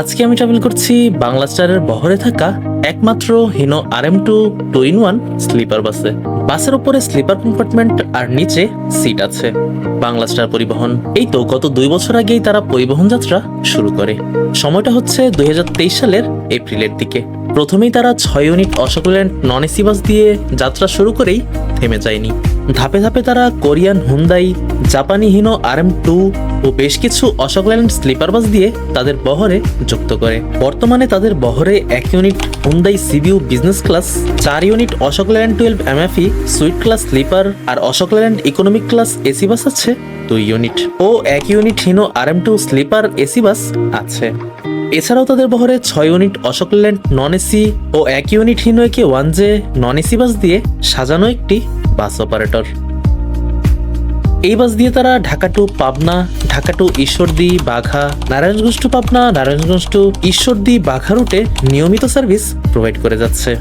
আজকে আমি ট্রাভেল করছি বাংলা স্টারের বহরে থাকা একমাত্র Hino R M two two in one sleeper বাসে বাসের উপরে স্লিপার কম্পার্টমেন্ট আর নিচে সিট আছে। বাংলা স্টার পরিবহন, এই তো গত দুই বছর আগেই তারা পরিবহন যাত্রা শুরু করে। সময়টা হচ্ছে দুই হাজার তেইশ সালের এপ্রিলের দিকে। প্রথমেই তারা ছয় ইউনিট অশোকল্যান্ড নন এসি বাস দিয়ে যাত্রা শুরু করেই থেমে যায়নি। ধাপে ধাপে তারা কোরিয়ান, হুন্দাই জাপানি হিনো আর এম টু ও বেশ কিছু অশোকল্যান্ড স্লিপার বাস দিয়ে তাদের বহরে যুক্ত করে। বর্তমানে তাদের বহরে এক unit Hyundai CBU business class, চার unit Ashok Leyland twelve MFE, suite class sleeper আর Ashok Leyland economic class AC bus আছে দুই ইউনিট। ও এক unit Hino R M two sleeper AC bus আছে। এছাড়াও তাদের বহরে ছয় ইউনিট অশোকল্যান্ড নন এসি ও এক unit হিনোয়েকে one J non AC bus দিয়ে সাজানো একটি বাস অপারেটর। এই বাস দিয়ে তারা Dhaka to Pabna, Dhaka to Ishwardi, Bagha, Narayanganj to Pabna, Narayanganj to Ishwardi, Bagha রুটে নিয়মিত সার্ভিস প্রোভাইড করে যাচ্ছে।